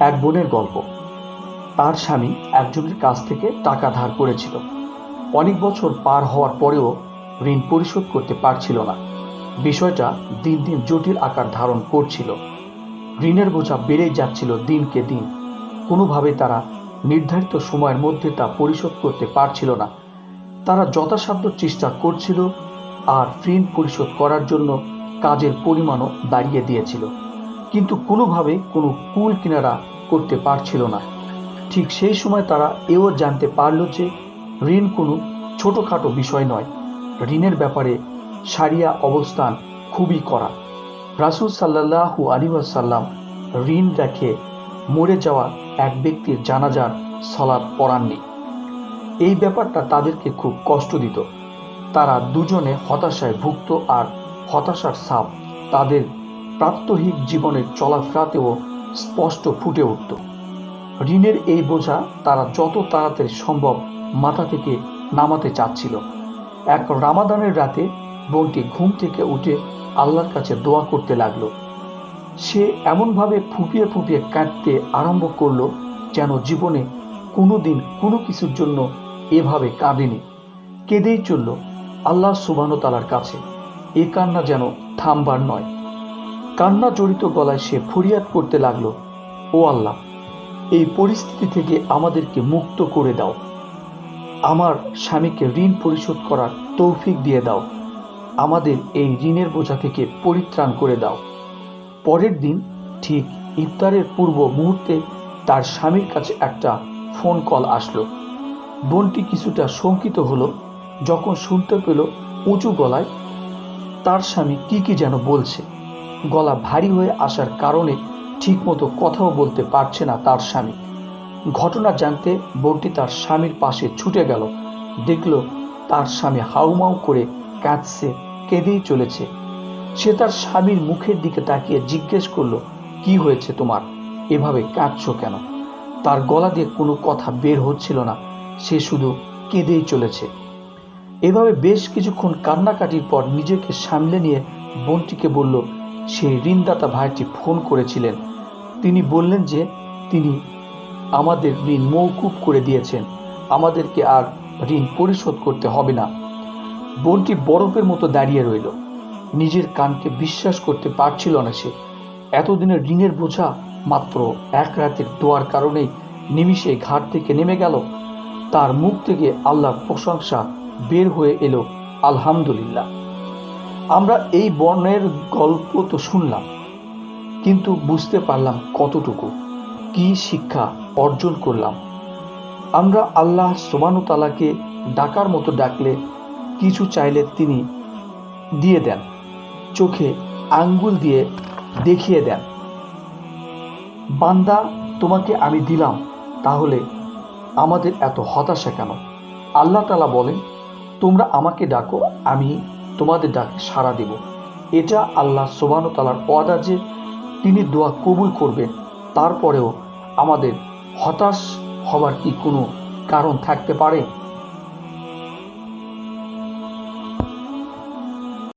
এক বোনের গল্প। তার স্বামী একজনের কাছ থেকে টাকা ধার করেছিল। অনেক বছর পার হওয়ার পরেও ঋণ পরিশোধ করতে পারছিল না। বিষয়টা দিন দিন জটিল আকার ধারণ করছিল। ঋণের বোঝা বেড়েই যাচ্ছিল দিনকে দিন। কোনোভাবে তারা নির্ধারিত সময়ের মধ্যে তা পরিশোধ করতে পারছিল না। তারা যথাসাধ্য চেষ্টা করছিল আর ঋণ পরিশোধ করার জন্য কাজের পরিমাণও বাড়িয়ে দিয়েছিল। কিন্তু কোনোভাবে কোনো কুল কিনারা করতে পারছিল না। ঠিক সেই সময় তারা এও জানতে পারল যে ঋণ কোনো ছোটোখাটো বিষয় নয়। ঋণের ব্যাপারে সারিয়া অবস্থান খুবই করা রাসুল সাল্লাহু আলী সাল্লাম ঋণ রেখে মরে যাওয়া এক ব্যক্তির জানাজার সলাদ পড়াননি। এই ব্যাপারটা তাদেরকে খুব কষ্ট দিত। তারা দুজনে হতাশায় ভুগত আর হতাশার সাপ তাদের প্রাত্যহিক জীবনের চলাফেরাতেও স্পষ্ট ফুটে উঠত। ঋণের এই বোঝা তারা যত তাড়াতাড়ি সম্ভব মাথা থেকে নামাতে চাচ্ছিল। এক রামাদানের রাতে বোনটি ঘুম থেকে উঠে আল্লাহর কাছে দোয়া করতে লাগল। সে এমনভাবে ফুপিয়ে ফুপিয়ে কাঁদতে আরম্ভ করল যেন জীবনে কোনো দিন কোনো কিছুর জন্য এভাবে কাঁদেনি। কেঁদেই চলল আল্লাহ সুবাহতালার কাছে। এ কান্না যেন থামবার নয়। কান্না জড়িত গলায় সে ফরিয়াদ করতে লাগল, ও আল্লাহ, এই পরিস্থিতি থেকে আমাদেরকে মুক্ত করে দাও। আমার স্বামীকে ঋণ পরিশোধ করার তৌফিক দিয়ে দাও। আমাদের এই ঋণের বোঝা থেকে পরিত্রাণ করে দাও। পরের দিন, ঠিক ইফতারের পূর্ব মুহূর্তে তার স্বামীর কাছে একটা ফোন কল আসলো। বোনটি কিছুটা শঙ্কিত হলো, যখন শুনতে পেল উঁচু গলায়, তার স্বামী কি কি যেন বলছে? গলা ভারী হয়ে আসার কারণে ঠিকমতো কথাও বলতে পারছে না তার স্বামী। ঘটনা জানতে বোনটি তার স্বামীর পাশে ছুটে গেল। দেখল তার স্বামী হাউমাউ করে কাঁদছে, কেঁদেই চলেছে। সে তার স্বামীর মুখের দিকে তাকিয়ে জিজ্ঞেস করল, কি হয়েছে তোমার? এভাবে কাঁদছো কেন? তার গলা দিয়ে কোনো কথা বের হচ্ছিল না। সে শুধু কেঁদেই চলেছে। এভাবে বেশ কিছুক্ষণ কান্নাকাটির পর নিজেকে সামলে নিয়ে বোনটিকে বলল সেই ঋণদাতা ভাইটি ফোন করেছিলেন। তিনি বললেন যে, তিনি আমাদের ঋণ মৌকুব করে দিয়েছেন। আমাদেরকে আর ঋণ পরিশোধ করতে হবে না। বোনটি বরফের মতো দাঁড়িয়ে রইল। নিজের কানকে বিশ্বাস করতে পারছিল না সে। এতদিনের ঋণের বোঝা মাত্র এক রাতের দোয়ার কারণেই নিমিষে ঘাট থেকে নেমে গেল। তার মুখ থেকে আল্লাহর প্রশংসা বের হয়ে এলো, আলহামদুলিল্লাহ। আমরা এই বর্ণের গল্প তো শুনলাম, কিন্তু বুঝতে পারলাম কতটুকু, কি শিক্ষা অর্জন করলাম। আমরা আল্লাহ সোবানুতালাকে ডাকার মতো ডাকলে কিছু চাইলে তিনি দিয়ে দেন, চোখে আঙ্গুল দিয়ে দেখিয়ে দেন। বান্দা, তোমাকে আমি দিলাম, তাহলে আমাদের এত হতাশা কেন? আল্লাহ তালা বলেন, তোমরা আমাকে ডাকো, আমি তোমাদের ডাকে সাড়া দেব। এটা আল্লাহ সোবানো তালার ওয়াদা যে তিনি দোয়া কবুল করবেন। তারপরেও আমাদের হতাশ হবার কি কোনো কারণ থাকতে পারে?